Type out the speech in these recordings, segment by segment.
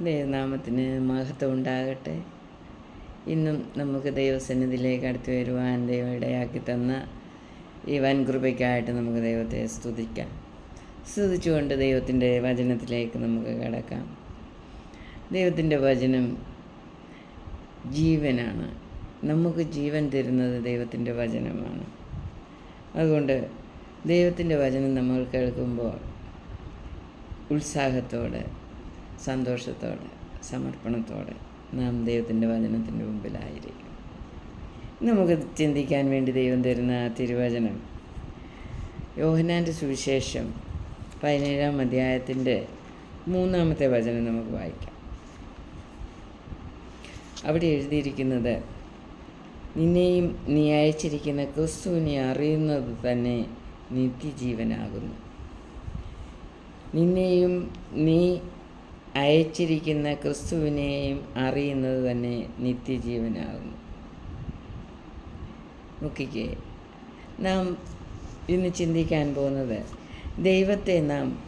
ദൈവനാമത്തിന് മഹത്വം ഉണ്ടാകട്ടെ. ഇന്നും നമുക്ക് ദൈവസന്നിധിയിലേക്ക് അടുത്തു വരുവാൻ ദൈവം ഇടയാക്കി തന്ന ഈ വൻകൃപയ്ക്കായിട്ട് നമുക്ക് ദൈവത്തെ സ്തുതിക്കാം. സ്തുതിച്ചുകൊണ്ട് ദൈവത്തിന്റെ വചനത്തിലേക്ക് നമുക്ക് കിടക്കാം. ദൈവത്തിന്റെ വചനം ജീവനാണ്. നമുക്ക് ജീവൻ തരുന്നത് ദൈവത്തിന്റെ വചനമാണ്. അതുകൊണ്ട് ദൈവത്തിന്റെ വചനം നമ്മൾ കേൾക്കുമ്പോൾ ഉത്സാഹത്തോടെ സന്തോഷത്തോടെ സമർപ്പണത്തോടെ നാം ദൈവത്തിന്റെ വചനത്തിന്റെ മുമ്പിലായിരിക്കും. നമുക്ക് ചിന്തിക്കാൻ വേണ്ടി ദൈവം തരുന്ന തിരുവചനം യോഹനാന്റെ സുവിശേഷം പതിനേഴാം അധ്യായത്തിന്റെ മൂന്നാമത്തെ വചനം നമുക്ക് വായിക്കാം. അവിടെ എഴുതിയിരിക്കുന്നത് നിന്നെയും നീ അയച്ചിരിക്കുന്ന ക്രിസ്തുവിനെ അറിയുന്നത് തന്നെ നിത്യജീവനാകുന്നു. നിന്നെയും നീ അയച്ചിരിക്കുന്ന ക്രിസ്തുവിനെയും അറിയുന്നത് തന്നെ നിത്യജീവനാകുന്നു. നോക്കിക്കേ നാം ഇന്ന് ചിന്തിക്കാൻ പോകുന്നത് ദൈവത്തെ നാം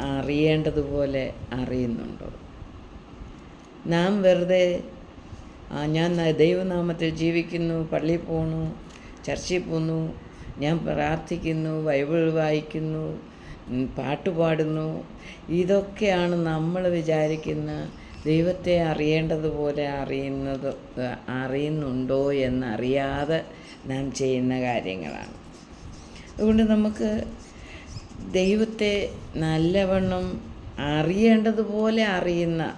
അറിയേണ്ടതുപോലെ അറിയുന്നുണ്ടോ? നാം വെറുതെ ഞാൻ ദൈവനാമത്തിൽ ജീവിക്കുന്നു പള്ളിയിൽ പോണു ചർച്ചിൽ പോന്നു ഞാൻ പ്രാർത്ഥിക്കുന്നു ബൈബിൾ വായിക്കുന്നു പാട്ട് പാടുന്നു. ഇതൊക്കെയാണ് നമ്മൾ വിചാരിക്കുന്ന ദൈവത്തെ അറിയേണ്ടതുപോലെ അറിയുന്നത് അറിയുന്നുണ്ടോ എന്നറിയാതെ നാം ചെയ്യുന്ന കാര്യങ്ങളാണ്. അതുകൊണ്ട് നമുക്ക് ദൈവത്തെ നല്ലവണ്ണം അറിയേണ്ടതുപോലെ അറിയുന്ന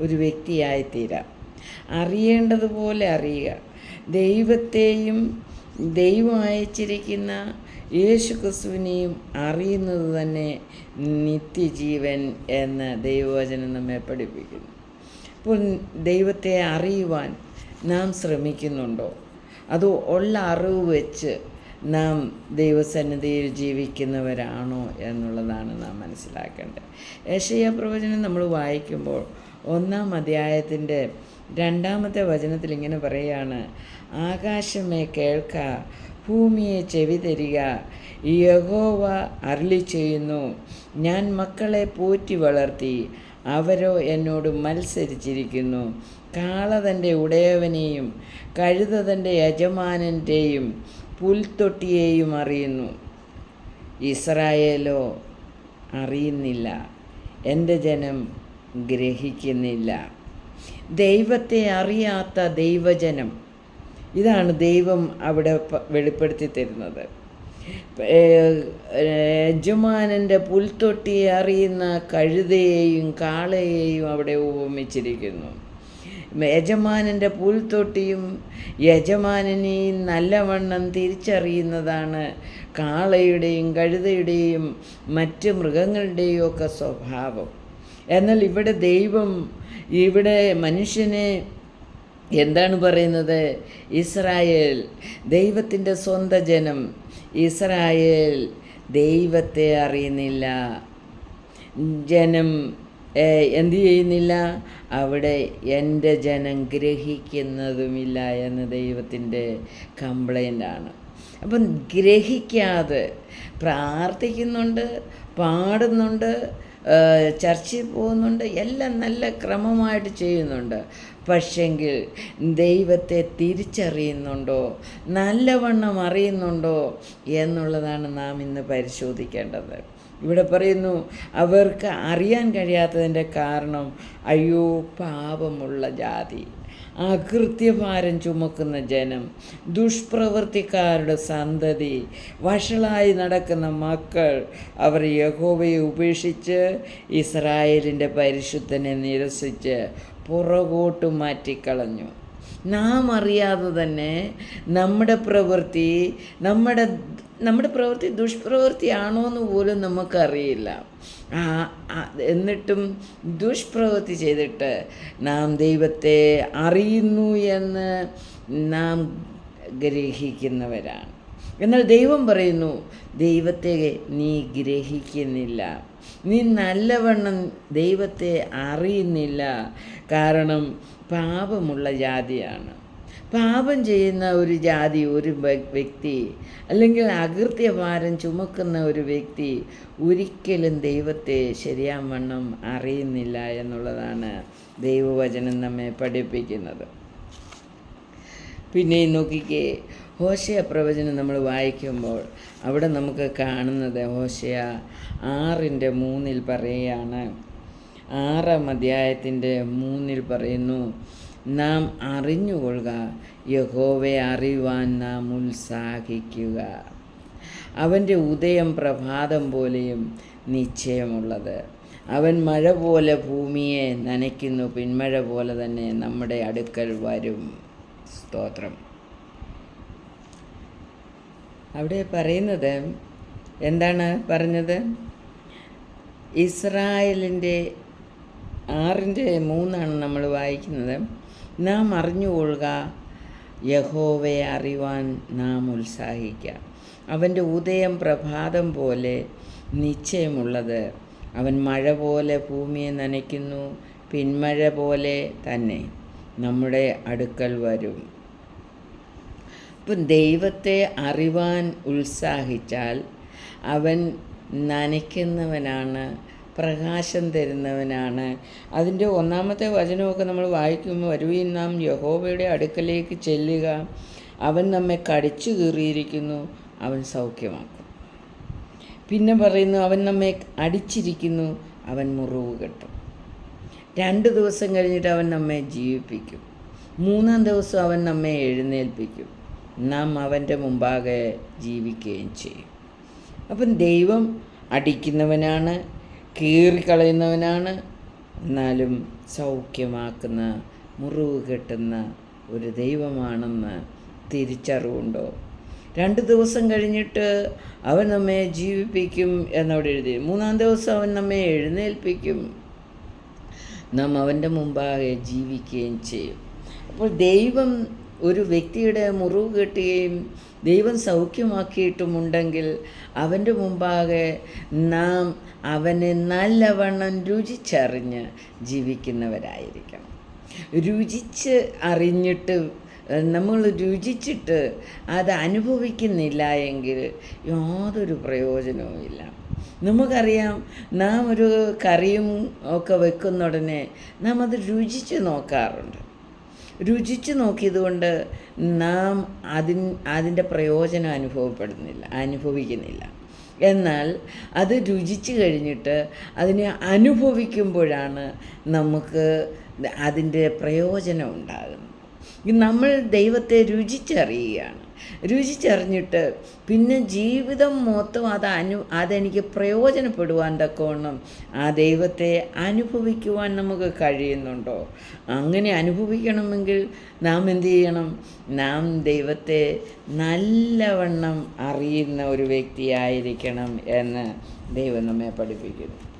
ഒരു വ്യക്തിയായിത്തീരാം. അറിയേണ്ടതുപോലെ അറിയുക. ദൈവത്തെയും ദൈവം അയച്ചിരിക്കുന്ന യേശു ക്രിസ്തുവിനെയും അറിയുന്നത് തന്നെ നിത്യജീവൻ എന്ന് ദൈവവചനം നമ്മെ പഠിപ്പിക്കുന്നു. അപ്പോൾ ദൈവത്തെ അറിയുവാൻ നാം ശ്രമിക്കുന്നുണ്ടോ? അതോ ഉള്ള അറിവ് വെച്ച് നാം ദൈവസന്നിധിയിൽ ജീവിക്കുന്നവരാണോ എന്നുള്ളതാണ് നാം മനസ്സിലാക്കേണ്ടത്. ഏഷ്യ പ്രവചനം നമ്മൾ വായിക്കുമ്പോൾ ഒന്നാം അധ്യായത്തിന്റെ രണ്ടാമത്തെ വചനത്തിൽ ഇങ്ങനെ പറയുകയാണ് ആകാശമേ കേൾക്ക ഭൂമിയെ ചെവി തരിക യഹോവ അരുളി ചെയ്യുന്നു. ഞാൻ മക്കളെ പോറ്റി വളർത്തി അവരോ എന്നോട് മത്സരിച്ചിരിക്കുന്നു. കാള തന്റെ ഉടയവനെയും കഴുത തന്റെ യജമാനന്റെയും പുൽത്തൊട്ടിയെയും അറിയുന്നു. ഇസ്രായേലോ അറിയുന്നില്ല. എന്റെ ജനം ഗ്രഹിക്കുന്നില്ല. ദൈവത്തെ അറിയാത്ത ദൈവജനം. ഇതാണ് ദൈവം അവിടെ വെളിപ്പെടുത്തി തരുന്നത്. യജമാനന്റെ പുൽത്തൊട്ടിയെ അറിയുന്ന കഴുതയെയും കാളയെയും അവിടെ ഉപമിച്ചിരിക്കുന്നു. യജമാനന്റെ പുൽത്തൊട്ടിയും യജമാനനെയും നല്ലവണ്ണം തിരിച്ചറിയുന്നതാണ് കാളയുടെയും കഴുതയുടെയും മറ്റ് മൃഗങ്ങളുടെയും ഒക്കെ സ്വഭാവം. എന്നാൽ ഇവിടെ ദൈവം ഇവിടെ മനുഷ്യനെ എന്താണ് പറയുന്നത്? ഇസ്രായേൽ ദൈവത്തിന്റെ സ്വന്തം ജനം. ഇസ്രായേൽ ദൈവത്തെ അറിയുന്നില്ല. ജനം എന്തു ചെയ്യുന്നില്ല? അവിടെ എന്റെ ജനം ഗ്രഹിക്കുന്നതുമില്ല എന്ന് ദൈവത്തിന്റെ കംപ്ലൈന്റാണ് അപ്പം ഗ്രഹിക്കാതെ പ്രാർത്ഥിക്കുന്നുണ്ട് പാടുന്നുണ്ട് ചർച്ചിൽ പോകുന്നുണ്ട് എല്ലാം നല്ല ക്രമമായിട്ട് ചെയ്യുന്നുണ്ട്. പക്ഷെങ്കിൽ ദൈവത്തെ തിരിച്ചറിയുന്നുണ്ടോ? നല്ലവണ്ണം അറിയുന്നുണ്ടോ? എന്നുള്ളതാണ് നാം ഇന്ന് പരിശോധിക്കേണ്ടത്. ഇവിടെ പറയുന്നു അവർക്ക് അറിയാൻ കഴിയാത്തതിന്റെ കാരണം അയ്യോ പാപമുള്ള ജാതി. അകൃത്യഭാരം ചുമക്കുന്ന ജനം ദുഷ്പ്രവൃത്തിക്കാരുടെ സന്തതി വഷളായി നടക്കുന്ന മക്കൾ അവർ യഹോവയെ ഉപേക്ഷിച്ച് ഇസ്രായേലിന്റെ പരിശുദ്ധനെ നിരസിച്ച് പുറകോട്ട് മാറ്റിക്കളഞ്ഞു. നാം അറിയാതെ തന്നെ നമ്മുടെ പ്രവൃത്തി നമ്മുടെ നമ്മുടെ പ്രവൃത്തി ദുഷ്പ്രവൃത്തിയാണോ എന്ന് പോലും നമുക്കറിയില്ല. എന്നിട്ടും ദുഷ്പ്രവൃത്തി ചെയ്തിട്ട് നാം ദൈവത്തെ അറിയുന്നു എന്ന് നാം ഗ്രഹിക്കുന്നവരാണ്. എന്നാൽ ദൈവം പറയുന്നു ദൈവത്തെ നീ ഗ്രഹിക്കുന്നില്ല. നീ നല്ലവണ്ണം ദൈവത്തെ അറിയുന്നില്ല. കാരണം പാപമുള്ള ജാതിയാണ്. പാപം ചെയ്യുന്ന ഒരു ജാതി ഒരു വ്യക്തി അല്ലെങ്കിൽ അകൃത്യഭാരം ചുമക്കുന്ന ഒരു വ്യക്തി ഒരിക്കലും ദൈവത്തെ ശരിയാവണ്ണം അറിയുന്നില്ല എന്നുള്ളതാണ് ദൈവവചനം നമ്മെ പഠിപ്പിക്കുന്നത്. പിന്നെ നോക്കിക്കേ ഹോശയ പ്രവചനം നമ്മൾ വായിക്കുമ്പോൾ അവിടെ നമുക്ക് കാണുന്നത് ഹോശയ ആറിന്റെ മൂന്നിൽ പറയുകയാണ്. ആറാം അധ്യായത്തിന്റെ മൂന്നിൽ പറയുന്നു നാം അറിഞ്ഞുകൊള്ളുക. യഹോവയെ അറിയുവാൻ നാം ഉത്സാഹിക്കുക. അവന്റെ ഉദയം പ്രഭാതം പോലെയും നിശ്ചയമുള്ളത്. അവൻ മഴ പോലെ ഭൂമിയെ നനയ്ക്കുന്നു പിന്മഴ പോലെ തന്നെ നമ്മുടെ അടുക്കൽ വരും. സ്തോത്രം. അവിടെ പറയുന്നത് എന്താണ് പറഞ്ഞത്? ഇസ്രായേലിന്റെ ആറിന്റെ മൂന്നാണ് നമ്മൾ വായിക്കുന്നത്. നാം അറിഞ്ഞുകൊള്ളുക യഹോവയെ അറിയുവാൻ നാം ഉത്സാഹിക്കുക. അവന്റെ ഉദയം പ്രഭാതം പോലെ നിശ്ചയമുള്ളത്. അവൻ മഴ പോലെ ഭൂമിയെ നനയ്ക്കുന്നു. പിന്മഴ പോലെ തന്നെ നമ്മുടെ അടുക്കൽ വരും. ഇപ്പം ദൈവത്തെ അറിവാൻ ഉത്സാഹിച്ചാൽ അവൻ നനയ്ക്കുന്നവനാണ് പ്രകാശം തരുന്നവനാണ്. അതിന്റെ ഒന്നാമത്തെ വചനമൊക്കെ നമ്മൾ വായിക്കുമ്പോൾ വരുവീൻ നാം യഹോബയുടെ അടുക്കലേക്ക് ചെല്ലുക. അവൻ നമ്മെ കടിച്ചു കീറിയിരിക്കുന്നു. അവൻ സൗഖ്യമാക്കും. പിന്നെ പറയുന്നു അവൻ നമ്മെ അടിച്ചിരിക്കുന്നു. അവൻ മുറിവ് കെട്ടും. രണ്ട് ദിവസം കഴിഞ്ഞിട്ട് അവൻ നമ്മെ ജീവിപ്പിക്കും. മൂന്നാം ദിവസം അവൻ നമ്മെ എഴുന്നേൽപ്പിക്കും. നാം അവന്റെ മുമ്പാകെ ജീവിക്കുകയും ചെയ്യും. അപ്പം ദൈവം അടിക്കുന്നവനാണ്. കീറിക്കളയുന്നവനാണ്. എന്നാലും സൗഖ്യമാക്കുന്ന മുറിവ് കെട്ടുന്ന ഒരു ദൈവമാണെന്ന് തിരിച്ചറിവുണ്ടോ? രണ്ട് ദിവസം കഴിഞ്ഞിട്ട് അവൻ നമ്മെ ജീവിപ്പിക്കും എന്നവിടെ എഴുതി. മൂന്നാം ദിവസം അവൻ നമ്മെ എഴുന്നേൽപ്പിക്കും. നാം അവന്റെ മുമ്പാകെ ജീവിക്കുകയും ചെയ്യും. അപ്പോൾ ദൈവം ഒരു വ്യക്തിയുടെ മുറിവ് കെട്ടുകയും ദൈവം സൗഖ്യമാക്കിയിട്ടുമുണ്ടെങ്കിൽ അവന്റെ മുമ്പാകെ നാം അവനെ നല്ലവണ്ണം രുചിച്ചറിഞ്ഞ് ജീവിക്കുന്നവരായിരിക്കണം. രുചിച്ച് അറിഞ്ഞിട്ട് നമ്മൾ രുചിച്ചിട്ട് അത് അനുഭവിക്കുന്നില്ല എങ്കിൽ യാതൊരു പ്രയോജനവുമില്ല. നമുക്കറിയാം നാം ഒരു കറിയും ഒക്കെ വെക്കുന്ന ഉടനെ നാം അത് രുചിച്ച് നോക്കാറുണ്ട്. രുചിച്ച് നോക്കിയതുകൊണ്ട് നാം അതിൻ അതിന്റെ പ്രയോജനം അനുഭവപ്പെടുന്നില്ല അനുഭവിക്കുന്നില്ല. എന്നാൽ അത് രുചിച്ച് കഴിഞ്ഞിട്ട് അതിനെ അനുഭവിക്കുമ്പോഴാണ് നമുക്ക് അതിന്റെ പ്രയോജനം ഉണ്ടാകുന്നത്. നമ്മൾ ദൈവത്തെ രുചിച്ചറിയുകയാണ്. രുചിച്ചറിഞ്ഞിട്ട് പിന്നെ ജീവിതം മൊത്തം അത് അനു അതെനിക്ക് പ്രയോജനപ്പെടുവാൻ തക്കവണ്ണം ആ ദൈവത്തെ അനുഭവിക്കുവാൻ നമുക്ക് കഴിയുന്നുണ്ടോ? അങ്ങനെ അനുഭവിക്കണമെങ്കിൽ നാം എന്തു ചെയ്യണം? നാം ദൈവത്തെ നല്ലവണ്ണം അറിയുന്ന ഒരു വ്യക്തിയായിരിക്കണം എന്ന് ദൈവം നമ്മെ പഠിപ്പിക്കുന്നു.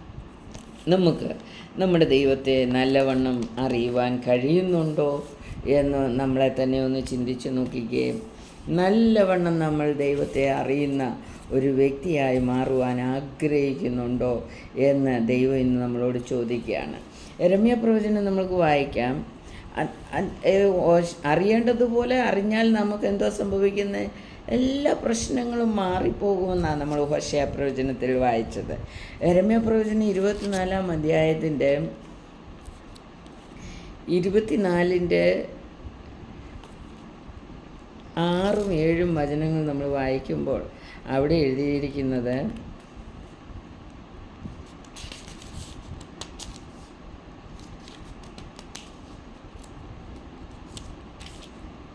നമുക്ക് നമ്മുടെ ദൈവത്തെ നല്ലവണ്ണം അറിയുവാൻ കഴിയുന്നുണ്ടോ എന്ന് നമ്മളെ തന്നെ ഒന്ന് ചിന്തിച്ചു നോക്കുകയും നല്ലവണ്ണം നമ്മൾ ദൈവത്തെ അറിയുന്ന ഒരു വ്യക്തിയായി മാറുവാൻ ആഗ്രഹിക്കുന്നുണ്ടോ എന്ന് ദൈവം ഇന്ന് നമ്മളോട് ചോദിക്കുകയാണ്. രമ്യ പ്രവചനം നമുക്ക് വായിക്കാം. അറിയേണ്ടതുപോലെ അറിഞ്ഞാൽ നമുക്ക് എന്തോ സംഭവിക്കുന്നത് എല്ലാ പ്രശ്നങ്ങളും മാറിപ്പോകുമെന്നാണ് നമ്മൾ ഹോഷയ പ്രവചനത്തിൽ വായിച്ചത്. രമ്യ പ്രവചനം ഇരുപത്തിനാലാം അധ്യായത്തിന്റെ ഇരുപത്തിനാലിന്റെ ആറും ഏഴും വചനങ്ങൾ നമ്മൾ വായിക്കുമ്പോൾ അവിടെ എഴുതിയിരിക്കുന്നത്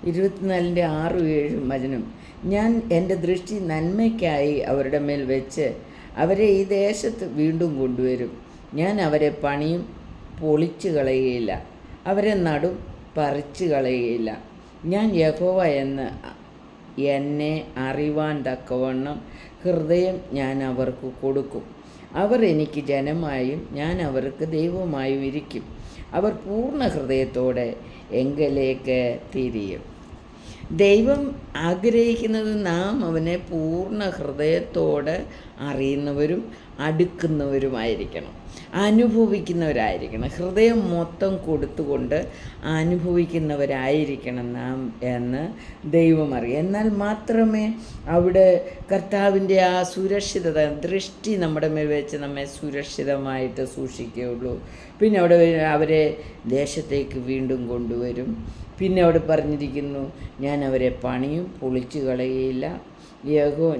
ഇരുപത്തിനാലിന്റെ ആറും ഏഴും വചനം. ഞാൻ എന്റെ ദൃഷ്ടി നന്മയ്ക്കായി അവരുടെ മേൽ വെച്ച് അവരെ ഈ ദേശത്ത് വീണ്ടും കൊണ്ടുവരും. ഞാൻ അവരെ പണിയും പൊളിച്ചു കളയുകയില്ല അവരെ നടും പറിച്ചു കളയുകയില്ല ഞാൻ യഹോവ എന്ന് എന്നെ അറിവാൻ തക്കവണ്ണം ഹൃദയം ഞാൻ അവർക്ക് കൊടുക്കും. അവർ എനിക്ക് ജനമായും ഞാൻ അവർക്ക് ദൈവമായും ഇരിക്കും. അവർ പൂർണ ഹൃദയത്തോടെ എങ്കിലേക്ക് തിരിയും. ദൈവം ആഗ്രഹിക്കുന്നത് നാം അവനെ പൂർണ ഹൃദയത്തോടെ അറിയുന്നവരും അടുക്കുന്നവരുമായിരിക്കണം. അനുഭവിക്കുന്നവരായിരിക്കണം. ഹൃദയം മൊത്തം കൊടുത്തുകൊണ്ട് അനുഭവിക്കുന്നവരായിരിക്കണം നാം എന്ന് ദൈവം അറിയാം. എന്നാൽ മാത്രമേ അവിടെ കർത്താവിന്റെ ആ സുരക്ഷിതത ദൃഷ്ടി നമ്മുടെ മേൽ വെച്ച് നമ്മെ സുരക്ഷിതമായിട്ട് സൂക്ഷിക്കുകയുള്ളൂ. പിന്നെ അവിടെ അവരെ ദേശത്തേക്ക് വീണ്ടും കൊണ്ടുവരും. പിന്നെ അവിടെ പറഞ്ഞിരിക്കുന്നു ഞാൻ അവരെ പണിയും പൊളിച്ചു കളയുകയില്ല. യഹോ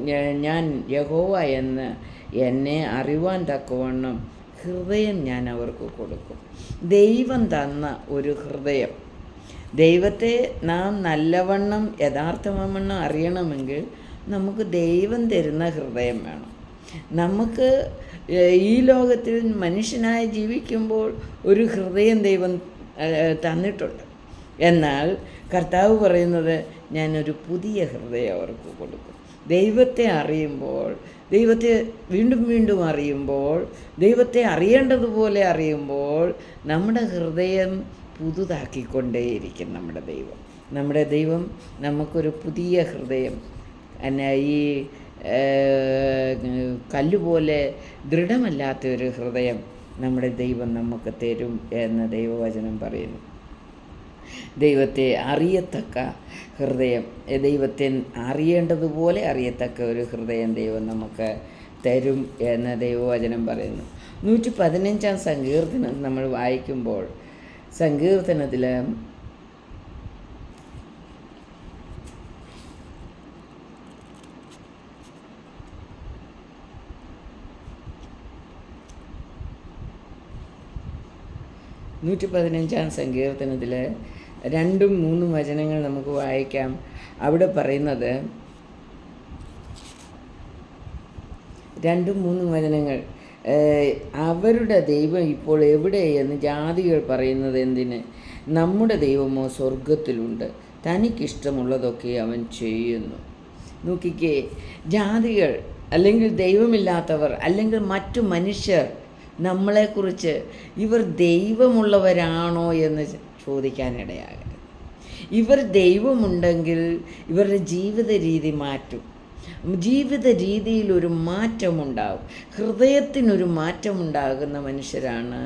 ഞാൻ യഹോവ എന്ന് എന്നെ അറിവാൻ തക്കവണ്ണം ഹൃദയം ഞാൻ അവർക്ക് കൊടുക്കും. ദൈവം തന്ന ഒരു ഹൃദയം. ദൈവത്തെ നാം നല്ലവണ്ണം യഥാർത്ഥവണ്ണം അറിയണമെങ്കിൽ നമുക്ക് ദൈവം തരുന്ന ഹൃദയം വേണം. നമുക്ക് ഈ ലോകത്തിൽ മനുഷ്യനായി ജീവിക്കുമ്പോൾ ഒരു ഹൃദയം ദൈവം തന്നിട്ടുണ്ട്. എന്നാൽ കർത്താവ് പറയുന്നത് ഞാനൊരു പുതിയ ഹൃദയം അവർക്ക് കൊടുക്കും. ദൈവത്തെ അറിയുമ്പോൾ ദൈവത്തെ വീണ്ടും വീണ്ടും അറിയുമ്പോൾ ദൈവത്തെ അറിയേണ്ടതുപോലെ അറിയുമ്പോൾ നമ്മുടെ ഹൃദയം പുതുതാക്കിക്കൊണ്ടേയിരിക്കും നമ്മുടെ ദൈവം. നമ്മുടെ ദൈവം നമുക്കൊരു പുതിയ ഹൃദയം ഈ കല്ലുപോലെ ദൃഢമല്ലാത്ത ഒരു ഹൃദയം നമ്മുടെ ദൈവം നമുക്ക് തരും എന്ന് ദൈവവചനം പറയുന്നു. ദൈവത്തെ അറിയത്തക്ക ഹൃദയം. ദൈവത്തെ അറിയേണ്ടതുപോലെ അറിയത്തക്ക ഒരു ഹൃദയം ദൈവം നമുക്ക് തരും എന്ന് ദൈവവചനം പറയുന്നു. നൂറ്റി പതിനഞ്ചാം സങ്കീർത്തനം നമ്മൾ വായിക്കുമ്പോൾ സങ്കീർത്തനത്തിൽ നൂറ്റി പതിനഞ്ചാം സങ്കീർത്തനത്തിൽ രണ്ടും മൂന്നും വചനങ്ങൾ നമുക്ക് വായിക്കാം. അവിടെ പറയുന്നത് രണ്ടും മൂന്നും വചനങ്ങൾ അവരുടെ ദൈവം ഇപ്പോൾ എവിടെയെന്ന് ജാതികൾ പറയുന്നത് എന്തിന്? നമ്മുടെ ദൈവമോ സ്വർഗത്തിലുണ്ട് തനിക്കിഷ്ടമുള്ളതൊക്കെ അവൻ ചെയ്യുന്നു. നോക്കിക്കേ ജാതികൾ അല്ലെങ്കിൽ ദൈവമില്ലാത്തവർ അല്ലെങ്കിൽ മറ്റു മനുഷ്യർ നമ്മളെക്കുറിച്ച് ഇവർ ദൈവമുള്ളവരാണോ എന്ന് ചോദിക്കാനിടയാകരുത് ഇവർ ദൈവമുണ്ടെങ്കിൽ ഇവരുടെ ജീവിത രീതി മാറ്റും. ജീവിത രീതിയിൽ ഒരു മാറ്റമുണ്ടാകും ഹൃദയത്തിനൊരു മാറ്റമുണ്ടാകുന്ന മനുഷ്യരാണ്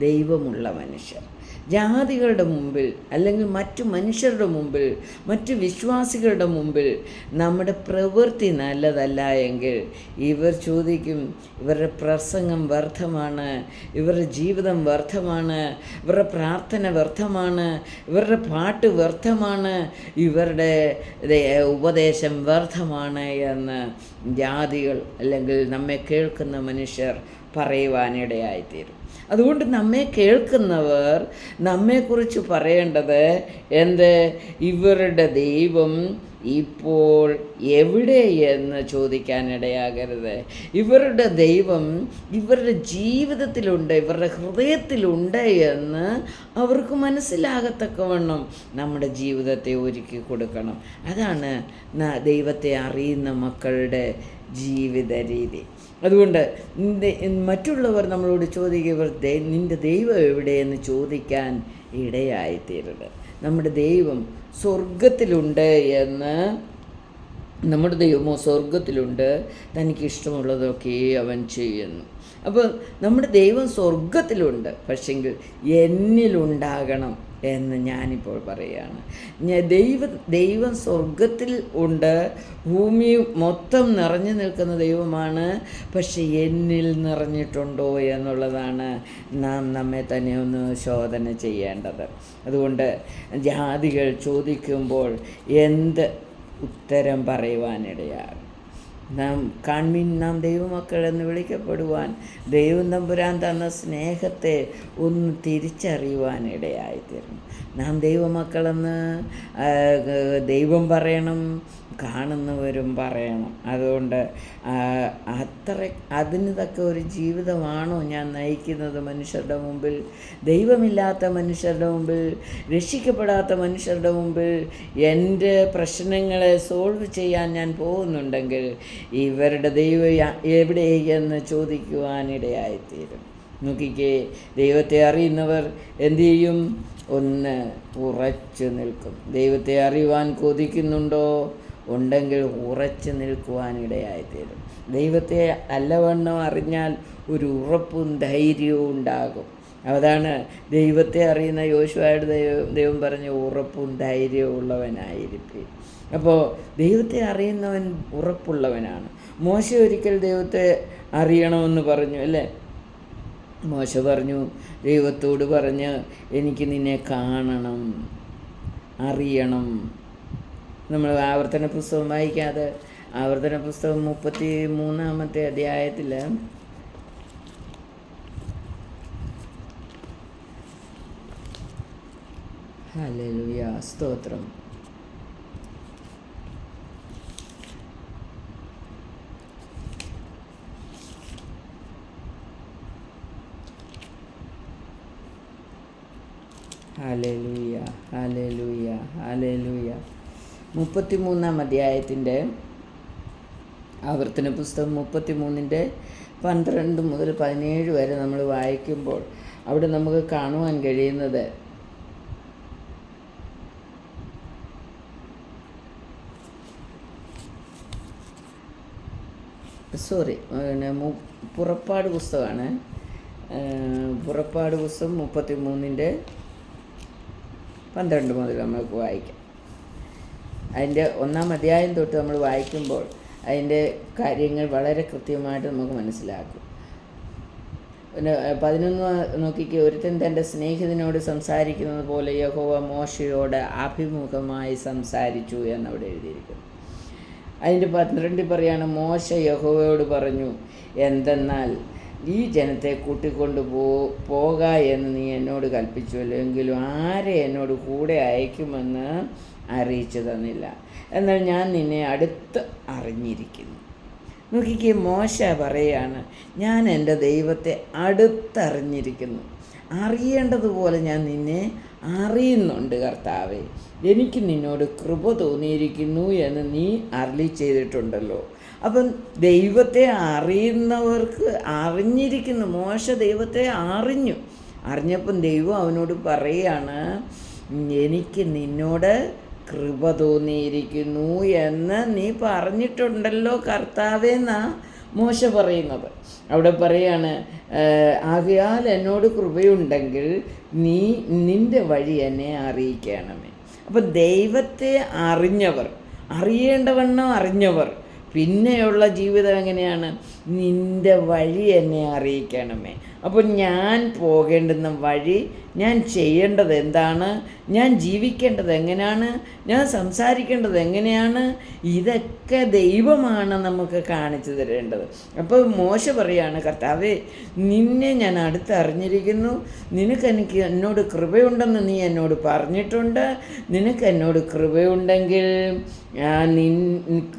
ദൈവമുള്ള മനുഷ്യർ. ജാതികളുടെ മുമ്പിൽ അല്ലെങ്കിൽ മറ്റു മനുഷ്യരുടെ മുമ്പിൽ മറ്റു വിശ്വാസികളുടെ മുമ്പിൽ നമ്മുടെ പ്രവൃത്തി നല്ലതല്ല എങ്കിൽ ഇവർ ചോദിക്കും ഇവരുടെ പ്രസംഗം വ്യർത്ഥമാണ് ഇവരുടെ ജീവിതം വ്യർത്ഥമാണ് ഇവരുടെ പ്രാർത്ഥന വ്യർത്ഥമാണ് ഇവരുടെ പാട്ട് വ്യർത്ഥമാണ് ഇവരുടെ ഉപദേശം വ്യർത്ഥമാണ് എന്ന് ജാതികൾ അല്ലെങ്കിൽ നമ്മെ കേൾക്കുന്ന മനുഷ്യർ പറയുവാനിടയായിത്തീരും. അതുകൊണ്ട് നമ്മെ കേൾക്കുന്നവർ നമ്മെക്കുറിച്ച് പറയേണ്ടത് എന്ത്? ഇവരുടെ ദൈവം ഇപ്പോൾ എവിടെ എന്ന് ചോദിക്കാനിടയാകരുത് ഇവരുടെ ദൈവം ഇവരുടെ ജീവിതത്തിലുണ്ട് ഇവരുടെ ഹൃദയത്തിലുണ്ട് എന്ന് അവർക്ക് മനസ്സിലാകത്തക്കവണ്ണം നമ്മുടെ ജീവിതത്തെ ഒരുക്കി കൊടുക്കണം. അതാണ് ദൈവത്തെ അറിയുന്ന മക്കളുടെ ജീവിത രീതി. അതുകൊണ്ട് മറ്റുള്ളവർ നമ്മളോട് ചോദിക്കുക നിന്റെ ദൈവം എവിടെയെന്ന് ചോദിക്കാൻ ഇടയായിത്തീരുന്നത് നമ്മുടെ ദൈവം സ്വർഗത്തിലുണ്ട് എന്ന് നമ്മുടെ ദൈവമോ സ്വർഗത്തിലുണ്ട് തനിക്ക് ഇഷ്ടമുള്ളതൊക്കെ അവൻ ചെയ്യുന്നു. അപ്പോൾ നമ്മുടെ ദൈവം സ്വർഗത്തിലുണ്ട് പക്ഷെങ്കിൽ എന്നിലുണ്ടാകണം എന്ന് ഞാനിപ്പോൾ പറയുകയാണ്. ദൈവ ദൈവം സ്വർഗത്തിൽ ഉണ്ട്. ഭൂമി മൊത്തം നിറഞ്ഞു നിൽക്കുന്ന ദൈവമാണ്. പക്ഷെ എന്നിൽ നിറഞ്ഞിട്ടുണ്ടോ എന്നുള്ളതാണ് നാം നമ്മെ തന്നെ ഒന്ന് ശോധന ചെയ്യേണ്ടത്. അതുകൊണ്ട് ജാതികൾ ചോദിക്കുമ്പോൾ എന്ത് ഉത്തരം പറയുവാനിടയാണ് നാം കാൺമീൻ നാം ദൈവമക്കൾ എന്ന് വിളിക്കപ്പെടുവാൻ ദൈവം നമ്പുരാൻ തന്ന സ്നേഹത്തെ ഒന്ന് തിരിച്ചറിയുവാൻ ഇടയായിത്തീർന്നു നാം ദൈവമക്കളെന്ന് ദൈവം പറയണം കാണുന്നവരും പറയണം. അതുകൊണ്ട് അത്ര അതിന് തക്ക ഒരു ജീവിതമാണോ ഞാൻ നയിക്കുന്നത് മനുഷ്യരുടെ മുമ്പിൽ? ദൈവമില്ലാത്ത മനുഷ്യരുടെ മുമ്പിൽ രക്ഷിക്കപ്പെടാത്ത മനുഷ്യരുടെ മുമ്പിൽ എന്റെ പ്രശ്നങ്ങളെ സോൾവ് ചെയ്യാൻ ഞാൻ പോകുന്നുണ്ടെങ്കിൽ ഇവരുടെ ദൈവം എവിടെ എന്ന് ചോദിക്കുവാനിടയായിത്തീരും നോക്കിക്കേ ദൈവത്തെ അറിയുന്നവർ എന്തു ചെയ്യും? ഒന്ന് ഉറച്ചു നിൽക്കും. ദൈവത്തെ അറിയുവാൻ കൊതിക്കുന്നുണ്ടോ? ഉണ്ടെങ്കിൽ ഉറച്ചു നിൽക്കുവാനിടയായിത്തീരും ദൈവത്തെ അല്ലവണ്ണം അറിഞ്ഞാൽ ഒരു ഉറപ്പും ധൈര്യവും ഉണ്ടാകും. അതാണ് ദൈവത്തെ അറിയുന്ന യോശുവായുടെ ദൈവം ദൈവം പറഞ്ഞ ഉറപ്പും ധൈര്യവും ഉള്ളവനായിരിക്കും. അപ്പോൾ ദൈവത്തെ അറിയുന്നവൻ ഉറപ്പുള്ളവനാണ്. മോശ ഒരിക്കൽ ദൈവത്തെ അറിയണമെന്ന് പറഞ്ഞു അല്ലേ? മോശ പറഞ്ഞു ദൈവത്തോട് പറഞ്ഞ് എനിക്ക് നിന്നെ കാണണം അറിയണം. നമ്മൾ ആവർത്തന പുസ്തകം വായിക്കാതെ ആവർത്തന പുസ്തകം മുപ്പത്തി മൂന്നാമത്തെ അധ്യായത്തിൽ ഹലലുയ സ്തോത്രം. Hallelujah, hallelujah, hallelujah. മുപ്പത്തിമൂന്നാം അധ്യായത്തിന്റെ ആവർത്തന പുസ്തകം മുപ്പത്തി മൂന്നിന്റെ പന്ത്രണ്ട് മുതൽ പതിനേഴ് വരെ നമ്മൾ വായിക്കുമ്പോൾ അവിടെ നമുക്ക് കാണുവാൻ കഴിയുന്നത് സോറി പിന്നെ പുറപ്പാട് പുസ്തകമാണ്. പുറപ്പാട് പുസ്തകം മുപ്പത്തി മൂന്നിന്റെ പന്ത്രണ്ട് മുതൽ നമുക്ക് വായിക്കാം. അതിന്റെ ഒന്നാം അധ്യായം തൊട്ട് നമ്മൾ വായിക്കുമ്പോൾ അതിന്റെ കാര്യങ്ങൾ വളരെ കൃത്യമായിട്ട് നമുക്ക് മനസ്സിലാക്കും. പിന്നെ പതിനൊന്ന് നോക്കിക്ക് ഒരുത്തൻ തന്റെ സ്നേഹിതനോട് സംസാരിക്കുന്നത് പോലെ യഹോവ മോശയോട് അഭിമുഖമായി സംസാരിച്ചു എന്നവിടെ എഴുതിയിരിക്കുന്നു. അതിന്റെ പന്ത്രണ്ടിൽ പറയാണ് മോശ യഹോവയോട് പറഞ്ഞു എന്തെന്നാൽ ഈ ജനത്തെ കൂട്ടിക്കൊണ്ട് പോ പോക എന്ന് നീ എന്നോട് കൽപ്പിച്ചുവല്ലോ എങ്കിലും ആരെ എന്നോട് കൂടെ അയക്കുമെന്ന് അറിയിച്ചു തന്നില്ല. എന്നാൽ ഞാൻ നിന്നെ അടുത്ത് അറിഞ്ഞിരിക്കുന്നു. നോക്കിക്ക് മോശ പറയാണ് ഞാൻ എന്റെ ദൈവത്തെ അടുത്തറിഞ്ഞിരിക്കുന്നു. അറിയേണ്ടതുപോലെ ഞാൻ നിന്നെ അറിയുന്നുണ്ട് കർത്താവെ. എനിക്ക് നിന്നോട് കൃപ തോന്നിയിരിക്കുന്നു എന്ന് നീ അരളി ചെയ്തിട്ടുണ്ടല്ലോ. അപ്പം ദൈവത്തെ അറിയുന്നവർക്ക് അറിഞ്ഞിരിക്കുന്നു. മോശ ദൈവത്തെ അറിഞ്ഞു. അറിഞ്ഞപ്പം ദൈവം അവനോട് പറയാണ് എനിക്ക് നിന്നോട് കൃപ തോന്നിയിരിക്കുന്നു എന്ന് നീ പറഞ്ഞിട്ടുണ്ടല്ലോ കർത്താവേന്നാ മോശ പറയുന്നത്. അവിടെ പറയാണ് "ഏഹ്, ആകയാൽ എന്നോട് കൃപയുണ്ടെങ്കിൽ നീ നിന്റെ വഴി എന്നെ അറിയിക്കണമേ. അപ്പം ദൈവത്തെ അറിഞ്ഞവർ അറിയേണ്ടവണ്ണം അറിഞ്ഞവർ പിന്നെയുള്ള ജീവിതം എങ്ങനെയാണ്? നിന്റെ വഴി എന്നെ അറിയിക്കണമേ. അപ്പോൾ ഞാൻ പോകേണ്ടുന്ന വഴി ഞാൻ ചെയ്യേണ്ടത് എന്താണ്? ഞാൻ ജീവിക്കേണ്ടത് എങ്ങനെയാണ്? ഞാൻ സംസാരിക്കേണ്ടത് എങ്ങനെയാണ്? ഇതൊക്കെ ദൈവമാണ് നമുക്ക് കാണിച്ചു തരേണ്ടത്. അപ്പോൾ മോശ പറയാണ് കർത്താവേ നിന്നെ ഞാൻ അടുത്തറിഞ്ഞിരിക്കുന്നു. നിനക്ക് എനിക്ക് എന്നോട് കൃപയുണ്ടെന്ന് നീ എന്നോട് പറഞ്ഞിട്ടുണ്ട്. നിനക്ക് എന്നോട് കൃപയുണ്ടെങ്കിൽ നിൻ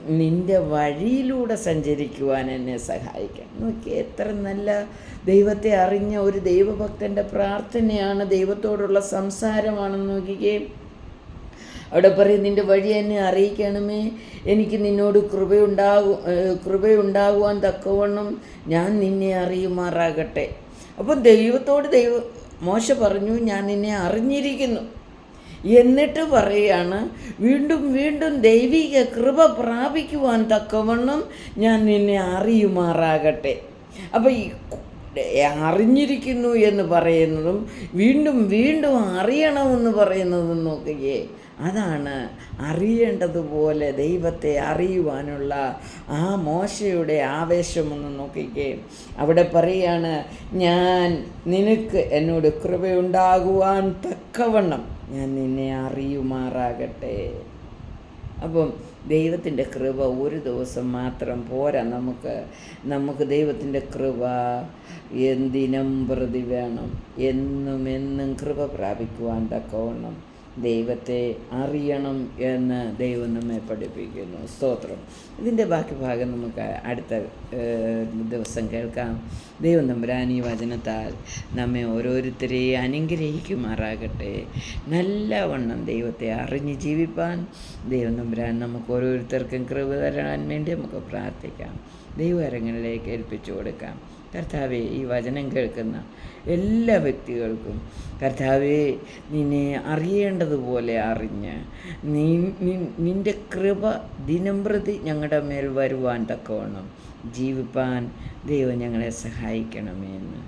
നിന്റെ വഴിയിലൂടെ സഞ്ചരിക്കുവാൻ എന്നെ സഹായിക്കണം. നോക്കി എത്ര നല്ല ദൈവത്തെ അറിഞ്ഞ ഒരു ദൈവഭക്തന്റെ പ്രാർത്ഥനയാണ് ദൈവത്തോടുള്ള സംസാരമാണെന്ന് നോക്കിക്കേ. അവിടെ പറയും നിന്റെ വഴി എന്നെ അറിയിക്കണമേ. എനിക്ക് നിന്നോട് കൃപയുണ്ടാകും കൃപയുണ്ടാകുവാൻ തക്കവണ്ണം ഞാൻ നിന്നെ അറിയുമാറാകട്ടെ. അപ്പം ദൈവത്തോട് ദൈവ മോശ പറഞ്ഞു ഞാൻ നിന്നെ അറിഞ്ഞിരിക്കുന്നു. എന്നിട്ട് പറയാണ് വീണ്ടും വീണ്ടും ദൈവിക കൃപ പ്രാപിക്കുവാൻ തക്കവണ്ണം ഞാൻ നിന്നെ അറിയുമാറാകട്ടെ. അപ്പോൾ ഈ അറിഞ്ഞിരിക്കുന്നു എന്ന് പറയുന്നതും വീണ്ടും വീണ്ടും അറിയണമെന്ന് പറയുന്നതും നോക്കുകയെ അതാണ് അറിയേണ്ടതുപോലെ ദൈവത്തെ അറിയുവാനുള്ള ആ മോശയുടെ ആവേശമൊന്ന് നോക്കിക്കേ. അവിടെ പറയാണ് ഞാൻ നിനക്ക് എന്നോട് കൃപയുണ്ടാകുവാൻ തക്കവണ്ണം ഞാൻ നിന്നെ അറിയുമാറാകട്ടെ. അപ്പം ദൈവത്തിന്റെ കൃപ ഒരു ദിവസം മാത്രം പോരാ നമുക്ക്. നമുക്ക് ദൈവത്തിന്റെ കൃപ എന്തിനും പ്രതി വേണം. എന്നും എന്നും കൃപ പ്രാപിക്കുവാൻ തക്കവണ്ണം ദൈവത്തെ അറിയണം എന്ന് ദൈവം നമ്മെ പഠിപ്പിക്കുന്നു. സ്തോത്രം. ഇതിന്റെ ബാക്കി ഭാഗം നമുക്ക് അടുത്ത ദിവസം കേൾക്കാം. ദൈവം തമ്പുരാൻ ഈ വചനത്താൽ നമ്മെ ഓരോരുത്തരെയും അനുഗ്രഹിക്കുമാറാകട്ടെ. നല്ലവണ്ണം ദൈവത്തെ അറിഞ്ഞ് ജീവിപ്പാൻ ദൈവം തമ്പുരാൻ നമുക്ക് ഓരോരുത്തർക്കും കൃപ തരാൻ വേണ്ടി നമുക്ക് പ്രാർത്ഥിക്കാം. ദൈവകരങ്ങളിലേക്ക് ഏൽപ്പിച്ചു കൊടുക്കാം. കർത്താവെ ഈ വചനം കേൾക്കുന്ന എല്ലാ വ്യക്തികൾക്കും കർത്താവെ നിന്നെ അറിയേണ്ടതുപോലെ അറിഞ്ഞ് നീ നിന്റെ കൃപ ദിനം പ്രതി ഞങ്ങളുടെ മേൽ വരുവാൻ തക്കവണ്ണം ജീവിപ്പാൻ ദൈവം ഞങ്ങളെ സഹായിക്കണമേ എന്ന്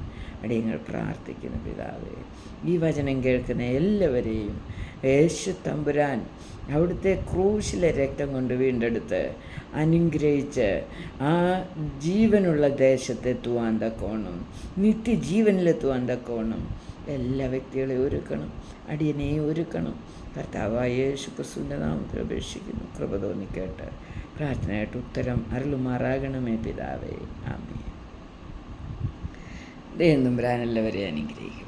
അടിയങ്ങൾ പ്രാർത്ഥിക്കുന്നു പിതാവേ. ഈ വചനം കേൾക്കുന്ന എല്ലാവരെയും യേശു തമ്പുരാൻ അവിടുത്തെ ക്രൂശിലെ രക്തം കൊണ്ട് വീണ്ടെടുത്ത് അനുഗ്രഹിച്ച് ആ ജീവനുള്ള ദേശത്തെത്തുവാൻ തക്കോണം നിത്യജീവനിലെത്തുവാൻ തക്കോണം എല്ലാ വ്യക്തികളെയും ഒരുക്കണം അടിയനെ ഒരുക്കണം. കർത്താവായ യേശു ക്രിസ്തുവിന്റെ നാമത്തിൽ അപേക്ഷിക്കുന്നു. കൃപ തോന്നിക്കേട്ട് പ്രാർത്ഥനയായിട്ട് ഉത്തരം അരുളുമാറാകണമേ പിതാവേ. ആമേ ദൈവം വരെ അനുഗ്രഹിക്കും